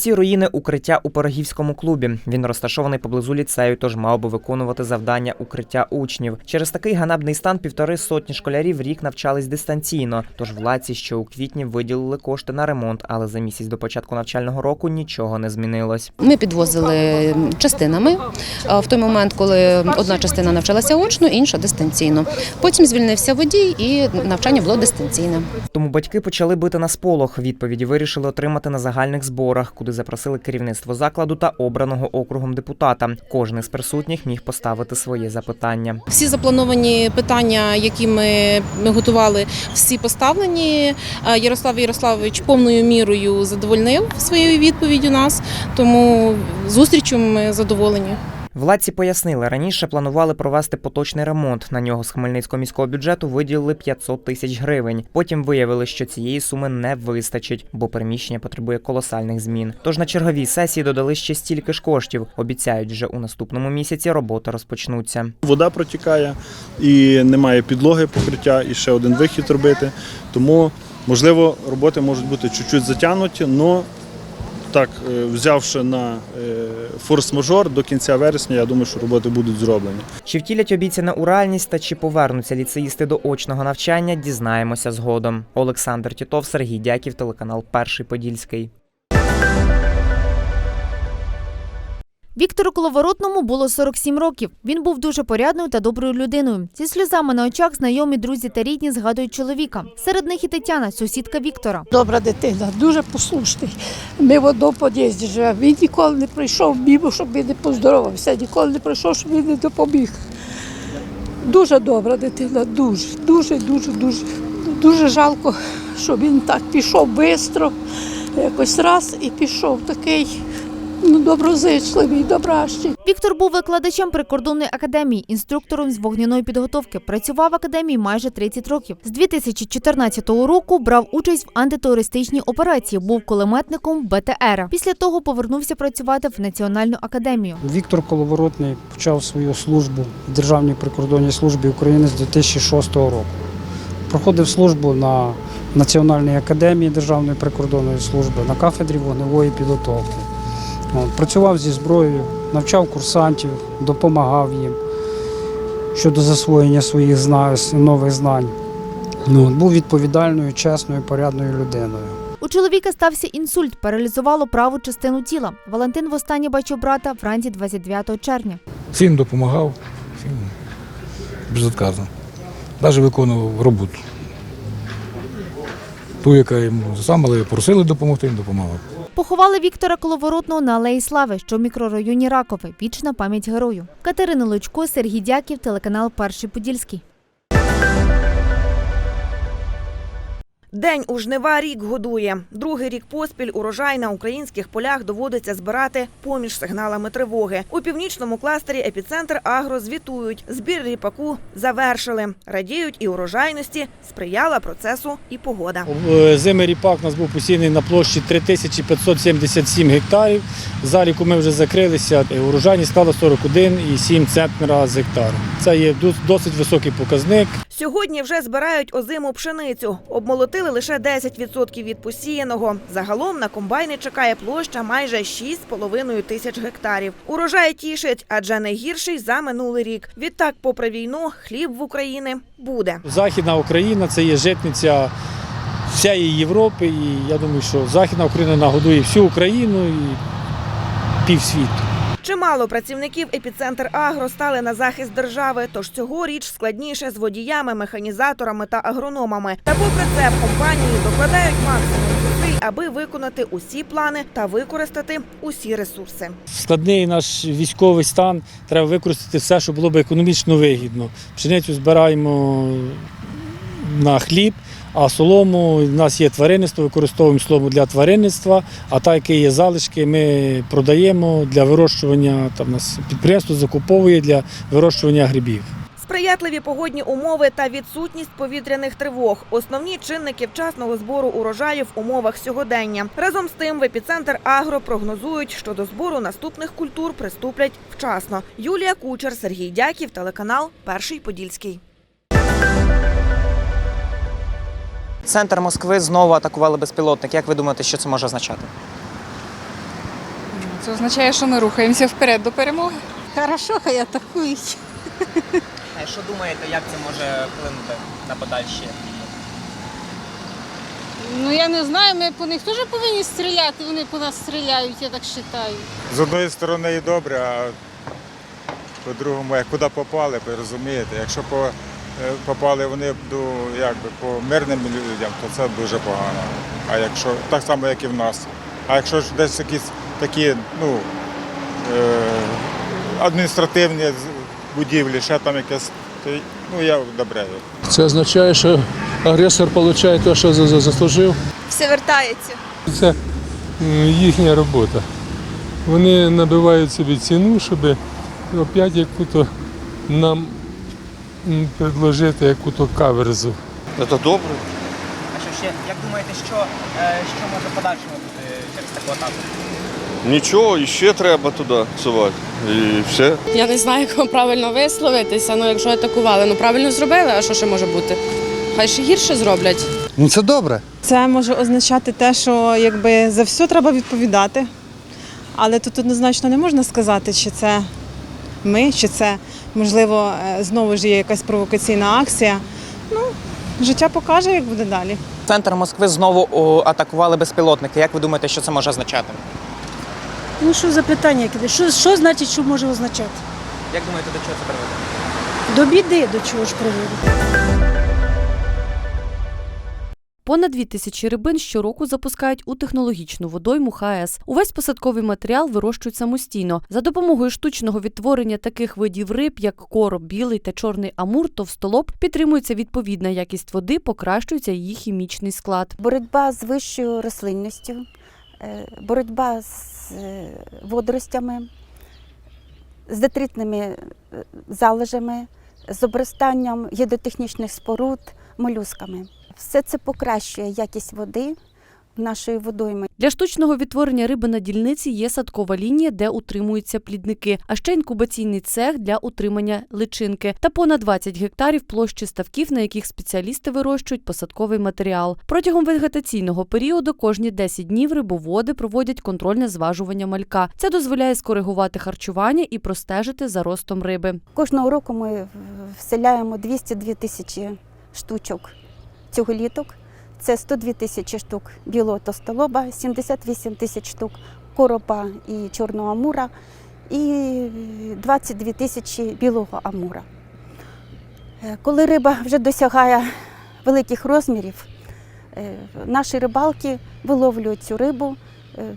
Ці руїни укриття у Пирогівському клубі. Він розташований поблизу ліцею, тож мав би виконувати завдання укриття учнів. Через такий ганебний стан півтори сотні школярів рік навчались дистанційно. Тож владці ще у квітні виділили кошти на ремонт, але за місяць до початку навчального року нічого не змінилось. Ми підвозили частинами в той момент, коли одна частина навчалася очно, інша дистанційно. Потім звільнився водій і навчання було дистанційне. Тому батьки почали бити на сполох. Відповіді вирішили отримати на загальних зборах, куди запросили керівництво закладу та обраного округом депутата. Кожен із присутніх міг поставити своє запитання. Всі заплановані питання, які ми, ми готували, всі поставлені. Е, Ярослав Ярославович повною мірою задовольнив своєю відповіддю нас, тому зустрічю ми задоволені. Владці пояснили, раніше планували провести поточний ремонт. На нього з Хмельницького міського бюджету виділили 500 тисяч гривень. Потім виявили, що цієї суми не вистачить, бо приміщення потребує колосальних змін. Тож на черговій сесії додали ще стільки ж коштів. Обіцяють, вже у наступному місяці роботи розпочнуться. Вода протікає і немає підлоги покриття, і ще один вихід робити. Тому, можливо, роботи можуть бути чуть-чуть затягнуті, але так, е, взявши на е, форс-мажор до кінця вересня, я думаю, що роботи будуть зроблені. Чи втілять обіцяне у реальність та чи повернуться ліцеїсти до очного навчання, дізнаємося згодом. Олександр Тітов, Сергій Дяків, телеканал Перший Подільський. Віктору Коловоротному було 47 років. Він був дуже порядною та доброю людиною. Зі сльозами на очах знайомі друзі та рідні згадують чоловіка. Серед них і Тетяна, сусідка Віктора. Добра дитина, дуже послушний. Ми в одному під'їзді живемо. Він ніколи не прийшов мимо, щоб він не поздоровався, ніколи не прийшов, щоб він не допоміг. Дуже добра дитина, дуже, дуже, дуже, дуже. Дуже жалко, що він так пішов швидко, якось раз і пішов такий ну, доброзичливий, добращий. Віктор був викладачем прикордонної академії, інструктором з вогняної підготовки. Працював в академії майже 30 років. З 2014 року брав участь в антитерористичній операції. Був кулеметником БТР. Після того повернувся працювати в Національну академію. Віктор Коловоротний почав свою службу в Державній прикордонній службі України з 2006 року. Проходив службу на Національній академії Державної прикордонної служби на кафедрі вогневої підготовки. От, працював зі зброєю, навчав курсантів, допомагав їм щодо засвоєння своїх нових знань. Ну, був відповідальною, чесною, порядною людиною. У чоловіка стався інсульт, паралізувало праву частину тіла. Валентин востаннє бачив брата вранці 29 червня. Всім допомагав, всім безотказно. Навіть виконував роботу. Ту, яка йому сам, але просили допомогти, він допомагав. Поховали Віктора Коловоротного на Алеї Слави, що в мікрорайоні Ракове. Вічна пам'ять герою. Катерина Лучко, Сергій Дяків, телеканал Перший Подільський. День у жнива рік годує. Другий рік поспіль урожай на українських полях доводиться збирати поміж сигналами тривоги. У північному кластері епіцентр Агро звітують. Збір ріпаку завершили. Радіють і урожайності. Сприяла процесу і погода. Зими ріпак у нас був посіяний на площі 3577 гектарів. Заліку ми вже закрилися. Урожайність склала 41,7 центнера з гектара. Це є досить високий показник. Сьогодні вже збирають озиму пшеницю. Обмолотили лише 10% від посіяного. Загалом на комбайни чекає площа майже 6,5 тисяч гектарів. Урожай тішить, адже найгірший за минулий рік. Відтак, попри війну, хліб в Україні буде. Західна Україна це є житниця всієї Європи. І я думаю, що Західна Україна нагодує всю Україну і півсвіту. Чимало працівників епіцентр Агро стали на захист держави. Тож цьогоріч складніше з водіями, механізаторами та агрономами. Та попри це в компанії докладають максимум зусиль, аби виконати усі плани та використати усі ресурси. Складний наш військовий стан треба використати все, що було б економічно вигідно. Пшеницю збираємо на хліб, а солому у нас є тваринництво, використовуємо солому для тваринництва, а та, які є залишки, ми продаємо для вирощування. Там нас підприємство закуповує для вирощування грибів. Сприятливі погодні умови та відсутність повітряних тривог основні чинники вчасного збору урожаю в умовах сьогодення. Разом з тим в епіцентр Агро прогнозують, що до збору наступних культур приступлять вчасно. Юлія Кучер, Сергій Дяків, телеканал Перший Подільський. Центр Москви знову атакували безпілотник. Як ви думаєте, що це може означати? Це означає, що ми рухаємося вперед до перемоги. Хорошо, хай атакують. Що думаєте, як це може вплинути на подальші? Ну я не знаю, ми по них теж повинні стріляти, вони по нас стріляють, я так вважаю. З одної сторони і добре, а по-другому, як куди попали, ви розумієте, якщо по, попали вони до, якби, по мирним людям, то це дуже погано. А якщо так само, як і в нас. А якщо ж десь якісь такі ну, е, адміністративні будівлі, ще там якесь, то ну, я одобряю. Це означає, що агресор отримує те, що за- за- заслужив. Все вертається. Це їхня робота. Вони набивають собі ціну, щоб опять яку-то нам предложити яку-то каверзу. Це добре. А що ще, як думаєте, що, що може подальшому бути через таку атаку? Нічого, іще треба туди сувати. І все. Я не знаю, як вам правильно висловитися. Ну, якщо атакували, ну правильно зробили, а що ще може бути? Хай ще гірше зроблять. Ну це добре. Це може означати те, що якби за все треба відповідати. Але тут однозначно не можна сказати, чи це ми, чи це можливо е, знову ж є якась провокаційна акція. Ну, життя покаже, як буде далі. Центр Москви знову атакували безпілотники. Як ви думаєте, що це може означати? Ну що за питання? Що, що значить, що може означати? Як думаєте, до чого це приведе? До біди до чого ж приводить? Понад дві тисячі рибин щороку запускають у технологічну водойму ХАЕС. Увесь посадковий матеріал вирощують самостійно. За допомогою штучного відтворення таких видів риб, як короб, білий та чорний амур, товстолоб, підтримується відповідна якість води, покращується її хімічний склад. Боротьба з вищою рослинністю, е, боротьба з е, водоростями, з детритними е, залежами, з обростанням гідротехнічних споруд, молюсками. Все це покращує якість води в нашої водойми. Для штучного відтворення риби на дільниці є садкова лінія, де утримуються плідники, а ще інкубаційний цех для утримання личинки та понад 20 гектарів площі ставків, на яких спеціалісти вирощують посадковий матеріал. Протягом вегетаційного періоду кожні 10 днів рибоводи проводять контрольне зважування малька. Це дозволяє скоригувати харчування і простежити за ростом риби. Кожного року ми вселяємо 202 тисячі штучок цюголіток. Це 102 тисячі штук білого тостолоба, 78 тисяч штук коропа і чорного амура і 22 тисячі білого амура. Е, Коли риба вже досягає великих розмірів, е, наші рибалки виловлюють цю рибу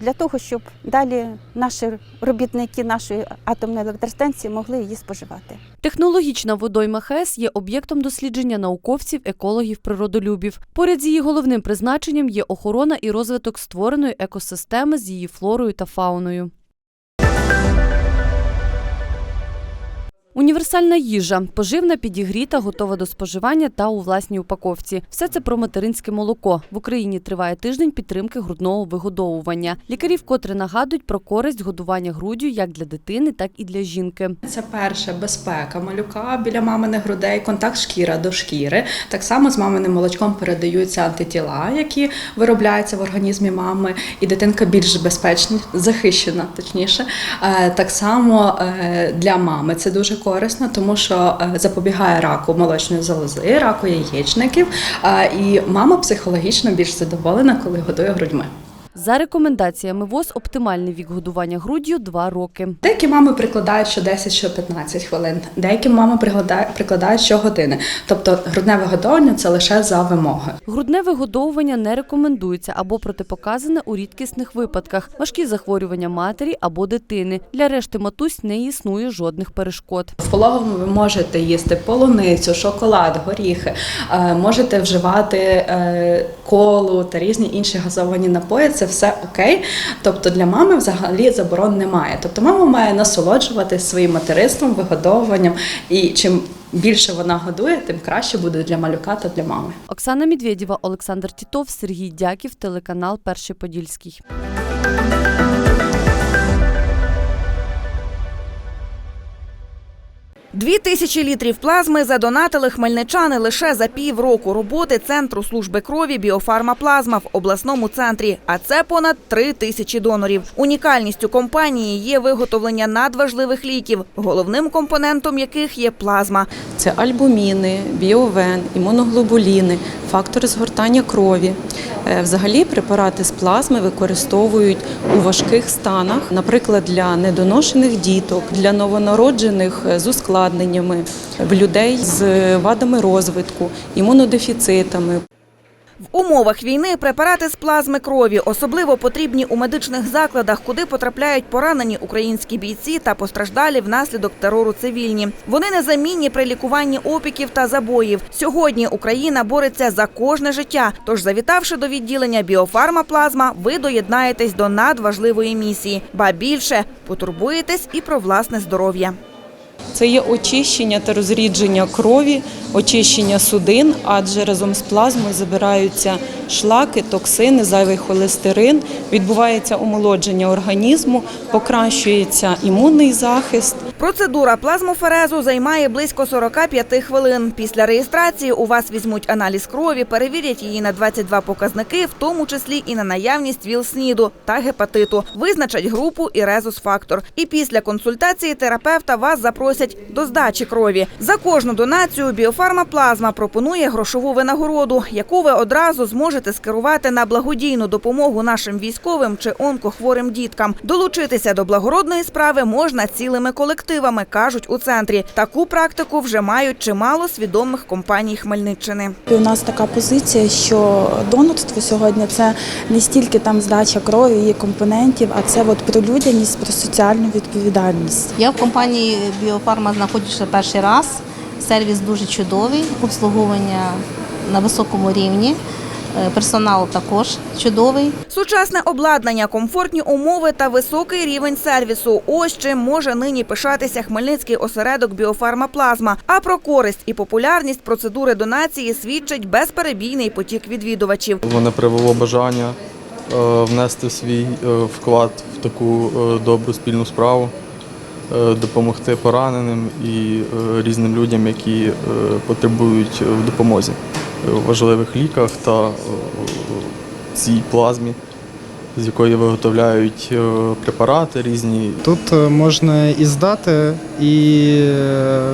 для того, щоб далі наші робітники нашої атомної електростанції могли її споживати. Технологічна водойма ХЕС є об'єктом дослідження науковців, екологів, природолюбів. Поряд з її головним призначенням є охорона і розвиток створеної екосистеми з її флорою та фауною. Універсальна їжа поживна, підігріта, готова до споживання та у власній упаковці. Все це про материнське молоко. В Україні триває тиждень підтримки грудного вигодовування. Лікарі вкотре нагадують про користь годування груддю як для дитини, так і для жінки. Це перше безпека малюка біля маминих грудей, контакт шкіра до шкіри. Так само з маминим молочком передаються антитіла, які виробляються в організмі мами, і дитинка більш безпечна, захищена, точніше. Е, Так само е, для мами це дуже корисно, тому що е, запобігає раку молочної залози, раку яєчників, е, і мама психологічно більш задоволена, коли годує грудьми. За рекомендаціями ВОЗ оптимальний вік годування груддю 2 роки. Деякі мами прикладають що 10, що 15 хвилин, деякі мами прикладають, щогодини. Тобто грудне вигодовування це лише за вимоги. Грудне вигодовування не рекомендується або протипоказане у рідкісних випадках, важкі захворювання матері або дитини. Для решти матусь не існує жодних перешкод. В пологовому ви можете їсти полуницю, шоколад, горіхи, е, можете вживати е, колу та різні інші газовані напої. Це все окей. Тобто для мами взагалі заборон немає. Тобто мама має насолоджуватися своїм материнством, вигодовуванням, і чим більше вона годує, тим краще буде для малюка та для мами. Оксана Медведєва, Олександр Тітов, Сергій Дяків, телеканал Перший Подільський. Дві тисячі літрів плазми задонатили хмельничани лише за півроку роботи Центру служби крові Біофарма Плазма в обласному центрі. А це понад три тисячі донорів. Унікальністю компанії є виготовлення надважливих ліків, головним компонентом яких є плазма. Це альбуміни, біовен, імуноглобуліни, фактори згортання крові. Е, Взагалі препарати з плазми використовують у важких станах, наприклад, для недоношених діток, для новонароджених е, з ускладненнями, в людей з вадами розвитку, імунодефіцитами. В умовах війни препарати з плазми крові особливо потрібні у медичних закладах, куди потрапляють поранені українські бійці та постраждалі внаслідок терору цивільні. Вони незамінні при лікуванні опіків та забоїв. Сьогодні Україна бореться за кожне життя. Тож, завітавши до відділення біофарма плазма, ви доєднаєтесь до надважливої місії. Ба більше потурбуєтесь і про власне здоров'я. Це є очищення та розрідження крові, очищення судин, адже разом з плазмою забираються шлаки, токсини, зайвий холестерин, відбувається омолодження організму, покращується імунний захист. Процедура плазмоферезу займає близько 45 хвилин. Після реєстрації у вас візьмуть аналіз крові, перевірять її на 22 показники, в тому числі і на наявність ВІЛ-СНІДу та гепатиту. Визначать групу і резус-фактор. І після консультації терапевта вас запросять до здачі крові. За кожну донацію біофарма плазма пропонує грошову винагороду, яку ви одразу зможете скерувати на благодійну допомогу нашим військовим чи онкохворим діткам. Долучитися до благородної справи можна цілими колективами, кажуть у центрі. Таку практику вже мають чимало свідомих компаній Хмельниччини. І у нас така позиція, що донорство сьогодні це не стільки там здача крові, її компонентів, а це от про людяність, про соціальну відповідальність. Я в компанії Біофарма знаходжуся перший раз. Сервіс дуже чудовий, обслуговування на високому рівні. Е, Персонал також чудовий. Сучасне обладнання, комфортні умови та високий рівень сервісу. Ось чим може нині пишатися хмельницький осередок біофарма плазма. А про користь і популярність процедури донації свідчить безперебійний потік відвідувачів. Мене привело бажання е, внести свій е, вклад в таку добру спільну справу, допомогти пораненим і різним людям, які потребують в допомозі важливих ліках та е, цій плазмі, з якої виготовляють е, препарати різні. Тут е, можна і здати, і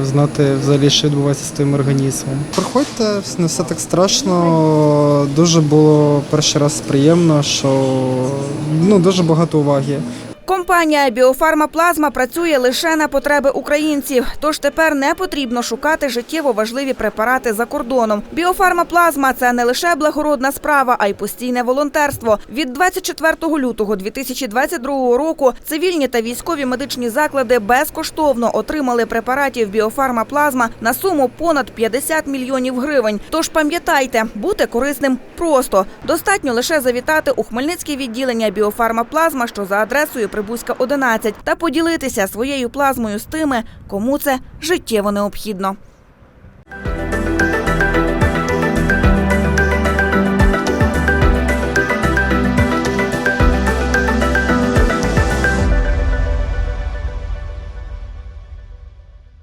знати взагалі, що відбувається з твоїм організмом. Приходьте, не все так страшно. Дуже було перший раз приємно, що ну, дуже багато уваги. Компанія Біофарма Плазма працює лише на потреби українців, тож тепер не потрібно шукати життєво важливі препарати за кордоном. Біофарма Плазма це не лише благородна справа, а й постійне волонтерство. Від 24 лютого 2022 року цивільні та військові медичні заклади безкоштовно отримали препаратів Біофарма Плазма на суму понад 50 мільйонів гривень. Тож пам'ятайте, бути корисним просто достатньо лише завітати у Хмельницьке відділення Біофарма Плазма, що за адресою Прибузька 11 та поділитися своєю плазмою з тими, кому це життєво необхідно.